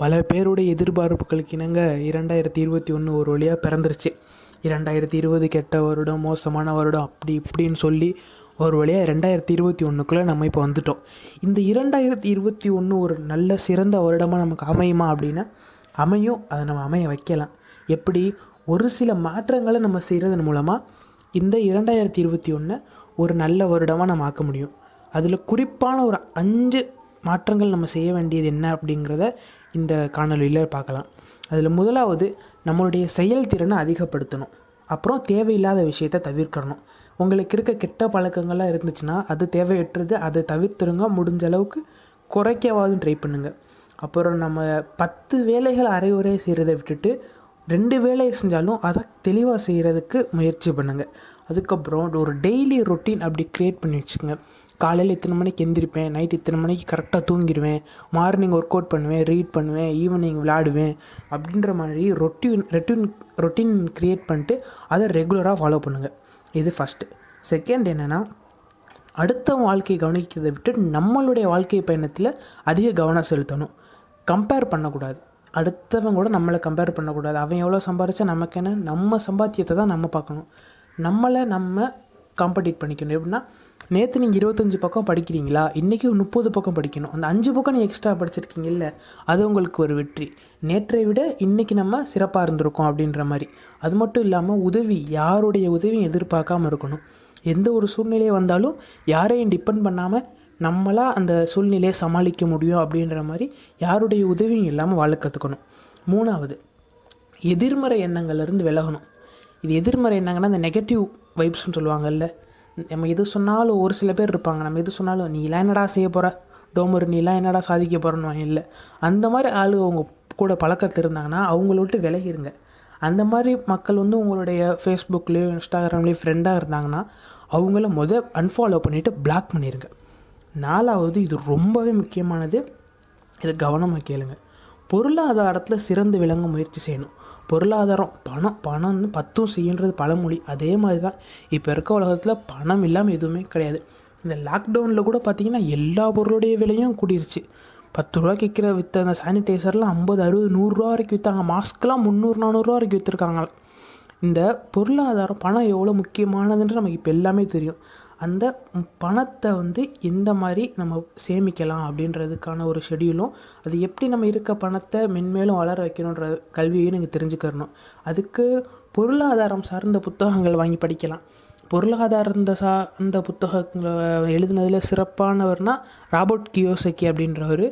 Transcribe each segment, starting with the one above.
பல பேருடைய எதிர்பார்ப்புகளுக்கு இணங்க இரண்டாயிரத்தி இருபத்தி ஒன்று ஒரு வழியாக பிறந்துருச்சு. இரண்டாயிரத்தி இருபது கெட்ட வருடம் மோசமான வருடம் அப்படி இப்படின்னு சொல்லி ஒரு வழியாக ரெண்டாயிரத்தி இருபத்தி ஒன்றுக்குள்ளே நம்ம இப்போ வந்துட்டோம். இந்த இரண்டாயிரத்தி இருபத்தி ஒன்று ஒரு நல்ல சிறந்த வருடமாக நமக்கு அமையுமா அப்படின்னா அமையும். அதை நம்ம அமைய வைக்கலாம். எப்படி? ஒரு சில மாற்றங்களை நம்ம செய்கிறதன் மூலமாக இந்த இரண்டாயிரத்தி இருபத்தி ஒன்றை ஒரு நல்ல வருடமாக நம்ம ஆக்க முடியும். அதில் குறிப்பான ஒரு அஞ்சு மாற்றங்கள் நம்ம செய்ய வேண்டியது என்ன அப்படிங்கிறத இந்த காணொலியில் பார்க்கலாம். அதில் முதலாவது நம்மளுடைய செயல்திறனை அதிகப்படுத்தணும். அப்புறம் தேவையில்லாத விஷயத்தை தவிர்க்கணும். உங்களுக்கு இருக்க கெட்ட பழக்கங்கள்லாம் இருந்துச்சுன்னா அது தேவையற்றது அதை தவிர்த்துருங்க. முடிஞ்ச அளவுக்கு குறைக்கவாது ட்ரை பண்ணுங்கள் அப்புறம் நம்ம பத்து வேலைகள் அரைகுறைய செய்கிறத விட்டுட்டு ரெண்டு வேலையை செஞ்சாலும் அதை தெளிவாக செய்கிறதுக்கு முயற்சி பண்ணுங்கள் அதுக்கப்புறம் ஒரு டெய்லி ரொட்டீன் அப்படி க்ரியேட் பண்ணி வச்சுக்கோங்க. காலையில் இத்தனை மணிக்கு எந்திரிப்பேன் நைட் இத்தனை மணிக்கு கரெக்டாக தூங்கிடுவேன் மார்னிங் ஒர்க் அவுட் பண்ணுவேன் ரீட் பண்ணுவேன் ஈவினிங் விளாடுவேன் அப்படின்ற மாதிரி ரொட்டீன் ரொட்டீன் ரொட்டீன் க்ரியேட் பண்ணிட்டு அதை ரெகுலராக ஃபாலோ பண்ணுங்கள் இது ஃபஸ்ட்டு செகண்ட் என்னென்னா அடுத்த வாழ்க்கையை கவனிக்கிறதை விட்டு நம்மளுடைய வாழ்க்கை பயணத்தில் அதிக கவனம் செலுத்தணும். கம்பேர் பண்ணக்கூடாது. அடுத்தவன் கூட நம்மளை கம்பேர் பண்ணக்கூடாது. அவன் எவ்வளோ சம்பாரிச்சா நமக்கு என்ன? நம்ம சம்பாத்தியத்தை தான் நம்ம பார்க்கணும். நம்மளை நம்ம காம்படிட் பண்ணிக்கணும். எப்படின்னா நேற்று நீங்கள் இருபத்தஞ்சி பக்கம் படிக்கிறீங்களா? இன்றைக்கி முப்பது பக்கம் படிக்கணும். அந்த அஞ்சு பக்கம் நீங்கள் எக்ஸ்ட்ரா படிச்சிருக்கீங்கல்ல அது உங்களுக்கு ஒரு வெற்றி. நேற்றை விட இன்றைக்கி நம்ம சிறப்பாக இருந்திருக்கோம் அப்படின்ற மாதிரி. அது மட்டும் இல்லாமல் உதவி யாருடைய உதவியும் எதிர்பார்க்காம இருக்கணும். எந்த ஒரு சூழ்நிலையை வந்தாலும் யாரையும் டிபெண்ட் பண்ணாமல் நம்மளாக அந்த சூழ்நிலையை சமாளிக்க முடியும் அப்படின்ற மாதிரி யாருடைய உதவியும் இல்லாமல் வாழ கற்றுக்கணும் மூணாவது எதிர்மறை எண்ணங்கள்லேருந்து விலகணும். இது எதிர்மறை எண்ணங்கன்னா அந்த நெகட்டிவ் வைப்ஸ்னு சொல்லுவாங்கல்ல நம்ம எது சொன்னாலும் ஒரு சில பேர் இருப்பாங்க. நம்ம எது சொன்னாலும் நீலாம் என்னடா செய்ய போகிற டோமர் நீலாம் என்னடா சாதிக்க போகிறன்னு இல்லை. அந்த மாதிரி ஆள் அவங்க கூட பழக்கத்தில் இருந்தாங்கன்னா அவங்கள விட்டு விலகிருங்க. அந்த மாதிரி மக்கள் வந்து உங்களுடைய ஃபேஸ்புக்லேயோ இன்ஸ்டாகிராம்லேயோ ஃப்ரெண்டாக இருந்தாங்கன்னா அவங்கள முத அன்ஃபாலோ பண்ணிவிட்டு பிளாக் பண்ணிடுங்க நாலாவது இது ரொம்பவே முக்கியமானது இது கவனமாக கேளுங்க. பொருளாதாரத்தில் சிறந்து விளங்க முயற்சி செய்யணும். பொருளாதாரம் பணம் பணம் வந்து பத்தும் செய்யுன்றது பழமொழி. அதே மாதிரி தான் இப்போ இருக்க உலகத்தில் பணம் இல்லாமல் எதுவுமே கிடையாது. இந்த லாக்டவுனில் கூட பார்த்திங்கன்னா எல்லா பொருளுடைய விலையும் கூடிருச்சு. பத்து ரூபாய்க்கு விற்கிற விற்ற அந்த சானிடைசர்லாம் ஐம்பது அறுபது நூறுரூவா வரைக்கும் விற்றாங்க மாஸ்க்லாம் முந்நூறு நானூறுரூவா வரைக்கும் விற்றுருக்காங்க இந்த பொருளாதாரம் பணம் எவ்வளோ முக்கியமானதுன்ற நமக்கு இப்போ எல்லாமே தெரியும். அந்த பணத்தை வந்து எந்த மாதிரி நம்ம சேமிக்கலாம் அப்படின்றதுக்கான ஒரு ஷெடியூலும் அது எப்படி நம்ம இருக்க பணத்தை மென்மேலும் வளர வைக்கணுன்ற கல்வியையும் நீங்கள் தெரிஞ்சுக்கிறணும். அதுக்கு பொருளாதாரம் சார்ந்த புத்தகங்கள் வாங்கி படிக்கலாம். பொருளாதாரம் சார்ந்த புத்தகங்களை எழுதுனதில் சிறப்பானவர்னா ராபர்ட் கியோசக்கி அப்படின்றவர்.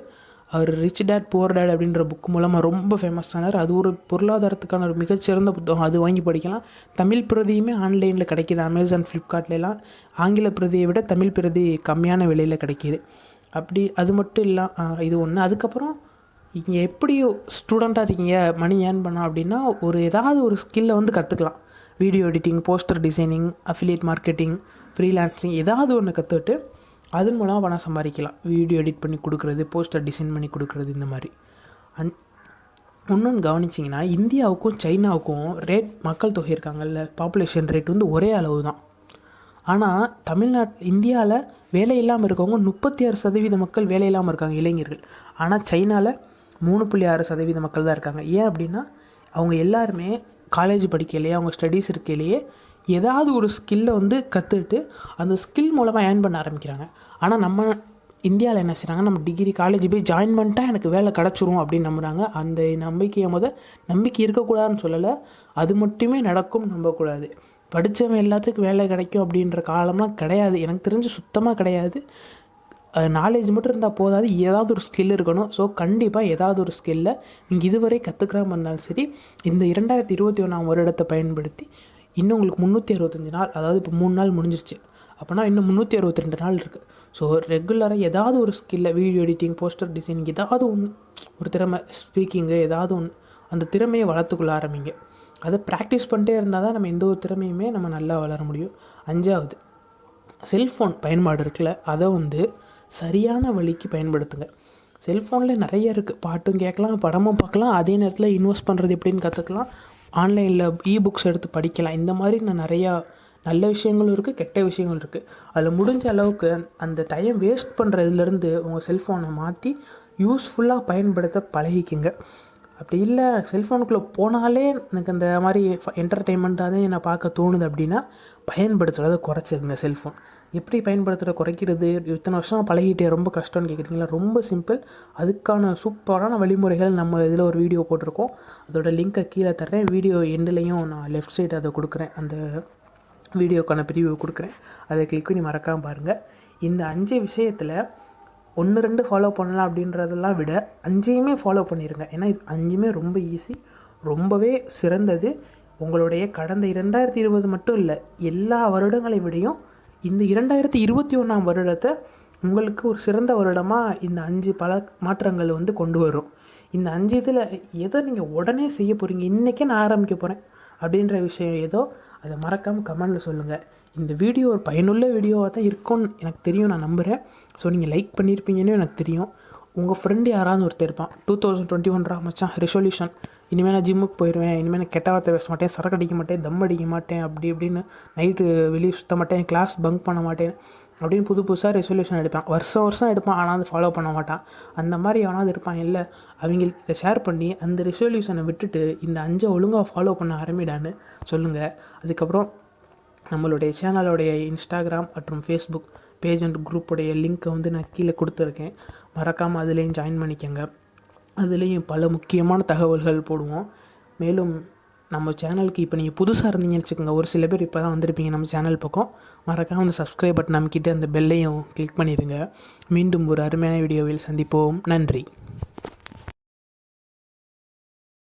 அவர் ரிச் டேட் புவர் டேட் அப்படின்ற புக் மூலமாக ரொம்ப ஃபேமஸ் ஆனார். அது ஒரு பொருளாதாரத்துக்கான ஒரு மிகச்சிறந்த புத்தகம். அது வாங்கி படிக்கலாம். தமிழ் பிரதியுமே ஆன்லைனில் கிடைக்கிது. அமேசான் ஃப்ளிப்கார்ட்லலாம் ஆங்கில பிரதியை விட தமிழ் பிரதி கம்மியான விலையில் கிடைக்கிது. அப்படி அது மட்டும் இல்லை இது ஒன்று அதுக்கப்புறம் இங்கே எப்படி ஸ்டூடெண்ட்டாக இருக்கீங்க மணி ஏர்ன் பண்ணோம் அப்படின்னா ஒரு ஏதாவது ஒரு ஸ்கில்லை வந்து கற்றுக்கலாம் video editing poster designing affiliate marketing freelancing ஏதாவது ஒன்று கற்றுக்கிட்டு அதன் மூலமாக பணம் சம்பாதிக்கலாம். வீடியோ எடிட் பண்ணி கொடுக்குறது போஸ்டர் டிசைன் பண்ணி கொடுக்குறது இந்த மாதிரி. அந் இன்னொன்று கவனிச்சிங்கன்னா இந்தியாவுக்கும் சைனாவுக்கும் ரேட் மக்கள் தொகை இருக்காங்கல்ல பாப்புலேஷன் ரேட் வந்து ஒரே அளவு தான் ஆனால் தமிழ்நாட் இந்தியாவில் வேலை இல்லாமல் இருக்கவங்க முப்பத்தி ஆறு சதவீத மக்கள் வேலை இல்லாமல் இருக்காங்க இளைஞர்கள். ஆனால் சைனாவில் மூணு புள்ளி ஆறு சதவீத மக்கள் தான் இருக்காங்க. ஏன் அப்படின்னா அவங்க எல்லாருமே காலேஜ் படிக்கலையே அவங்க ஸ்டடீஸ் இருக்கையிலேயே ஏதாவது ஒரு ஸ்கில்லை வந்து கற்றுக்கிட்டு அந்த ஸ்கில் மூலமாக ஏர்ன் பண்ண ஆரம்பிக்கிறாங்க. ஆனால் நம்ம இந்தியாவில் என்ன செய்கிறாங்க நம்ம டிகிரி காலேஜ் போய் ஜாயின் பண்ணிட்டா எனக்கு வேலை கிடச்சிரும் அப்படின்னு நம்புகிறாங்க அந்த நம்பிக்கையை முத நம்பிக்கை இருக்கக்கூடாதுன்னு சொல்லலை. அது மட்டுமே நடக்கும் நம்பக்கூடாது. படித்தவன் எல்லாத்துக்கும் வேலை கிடைக்கும் அப்படின்ற காலம்லாம் கிடையாது. எனக்கு தெரிஞ்சு சுத்தமாக கிடையாது. நாலேஜ் மட்டும் இருந்தால் போதாது. ஏதாவது ஒரு ஸ்கில் இருக்கணும். ஸோ கண்டிப்பாக ஏதாவது ஒரு ஸ்கில்லை நீங்கள் இதுவரை கற்றுக்கிறாம இருந்தாலும் சரி இந்த இரண்டாயிரத்தி இருபத்தி ஒன்றாம் வருடத்தை பயன்படுத்தி இன்னும் உங்களுக்கு முந்நூற்றி அறுபத்தஞ்சு நாள் அதாவது இப்போ மூணு நாள் முடிஞ்சிருச்சு. அப்போனா இன்னும் முந்நூற்றி அறுபத்தி ரெண்டு நாள் இருக்குது ஸோ ரெகுலராக ஏதாவது ஒரு ஸ்கில்லை வீடியோ எடிட்டிங் போஸ்டர் டிசைனிங் ஏதாவது ஒன்று ஒரு திறமை ஸ்பீக்கிங்கு ஏதாவது ஒன்று அந்த திறமையை வளர்த்துக்கொள்ள ஆரம்பிங்க. அதை ப்ராக்டிஸ் பண்ணிட்டே இருந்தால் தான் நம்ம எந்த ஒரு திறமையுமே நம்ம நல்லா வளர முடியும். அஞ்சாவது செல்ஃபோன் பயன்பாடு இருக்குல்ல அதை வந்து சரியான வழிக்கு பயன்படுத்துங்க. செல்ஃபோனில் நிறைய இருக்குது பாட்டும் கேட்கலாம் படமும் பார்க்கலாம் அதே நேரத்தில் இன்வெஸ்ட் பண்ணுறது எப்படின்னு கற்றுக்கலாம் ஆன்லைனில் இ புக்ஸ் எடுத்து படிக்கலாம். இந்த மாதிரி நான் நிறையா நல்ல விஷயங்களும் இருக்குது கெட்ட விஷயங்களும் இருக்குது அதில் முடிஞ்ச அளவுக்கு அந்த டைம் வேஸ்ட் பண்ணுறதுலேருந்து உங்கள் செல்ஃபோனை மாற்றி யூஸ்ஃபுல்லாக பயன்படுத்த பழகிக்குங்க. அப்படி இல்லை செல்ஃபோனுக்குள்ளே போனாலே எனக்கு அந்த மாதிரி என்டர்டெயின்மெண்ட்டாக தான் என்னை பார்க்க தோணுது அப்படின்னா பயன்படுத்துகிறத குறைச்சிருங்க செல்ஃபோன். எப்படி பயன்படுத்துகிற குறைக்கிறது? இத்தனை வருஷம் பழகிட்டே ரொம்ப கஷ்டம்னு கேட்குறீங்களா ரொம்ப சிம்பிள். அதுக்கான சூப்பரான வழிமுறைகள் நம்ம இதில் ஒரு வீடியோ போட்டிருக்கோம். அதோட லிங்க்கை கீழே தர்றேன். வீடியோ எண்டுலேயும் நான் லெஃப்ட் சைடு அதை கொடுக்குறேன். அந்த வீடியோக்கான ப்ரிவியூ கொடுக்குறேன். அதை கிளிக் பண்ணி மறக்காமல் பாருங்கள் இந்த அஞ்சு விஷயத்தில் ஒன்று ரெண்டு ஃபாலோ பண்ணலாம் அப்படின்றதெல்லாம் விட அஞ்சையுமே ஃபாலோ பண்ணிடுங்க ஏன்னா இது அஞ்சுமே ரொம்ப ஈஸி ரொம்பவே சிறந்தது. உங்களுடைய கடந்த இரண்டாயிரத்தி இருபது மட்டும் இல்லை எல்லா வருடங்களை விடையும் இந்த இரண்டாயிரத்தி இருபத்தி ஒன்றாம் வருடத்தை உங்களுக்கு ஒரு சிறந்த வருடமாக இந்த அஞ்சு பல மாற்றங்கள் வந்து கொண்டு வரும். இந்த அஞ்சு இதில் எதை நீங்கள் உடனே செய்ய போகிறீங்க இன்றைக்கே நான் ஆரம்பிக்க போகிறேன் அப்படின்ற விஷயம் ஏதோ அதை மறக்காமல் கமெண்டில் சொல்லுங்கள் இந்த வீடியோ ஒரு பயனுள்ள வீடியோவாக தான் இருக்கும்னு எனக்கு தெரியும் நான் நம்புகிறேன் ஸோ நீங்கள் லைக் பண்ணியிருப்பீங்கன்னு எனக்கு தெரியும். உங்கள் ஃப்ரெண்டு யாராவது ஒருத்தர் இருப்பான். டூ தௌசண்ட் டுவெண்ட்டி ஒன்றா மச்சான் ரெசொல்யூஷன் இனிமேல் நான் ஜிம்முக்கு போயிடுவேன் இனிமேல் நான் கெட்ட வார்த்தை பேச மாட்டேன். சரக்கு அடிக்க மாட்டேன். தம் அடிக்க மாட்டேன். அப்படி இப்படின்னு நைட்டு வெளியே சுற்ற மாட்டேன். கிளாஸ் பங்க் பண்ண மாட்டேன். அப்படின்னு புது புதுசாக ரெசொல்யூஷன் எடுப்பான். வருஷம் வருஷம் எடுப்பான். ஆனால் அதை ஃபாலோ பண்ண மாட்டான். அந்த மாதிரி எவனாவது இருப்பான். இல்லை அவங்களுக்கு இதை ஷேர் பண்ணி அந்த ரெசொல்யூஷனை விட்டுட்டு இந்த அஞ்சை ஒழுங்காக ஃபாலோ பண்ண ஆரம்பிடான்னு சொல்லுங்கள் அதுக்கப்புறம் நம்மளுடைய சேனலோடைய இன்ஸ்டாகிராம் மற்றும் ஃபேஸ்புக் பேஜ் அண்ட் குரூப்புடைய லிங்க்கை வந்து நான் கீழே கொடுத்துருக்கேன். மறக்காமல் அதுலேயும் ஜாயின் பண்ணிக்கோங்க. அதுலேயும் பல முக்கியமான தகவல்கள் போடுவோம். மேலும் நம்ம சேனலுக்கு இப்போ நீங்கள் புதுசாக இருந்தீங்கன்னு வச்சுக்கோங்க. ஒரு சில பேர் இப்போ தான் வந்திருப்பீங்க நம்ம சேனல் பக்கம். மறக்காமல் அந்த சப்ஸ்கிரைப் பட்டன் அமைக்கிட்டு அந்த பெல்லையும் கிளிக் பண்ணிடுங்க மீண்டும் ஒரு அருமையான வீடியோவில் சந்திப்போம். நன்றி.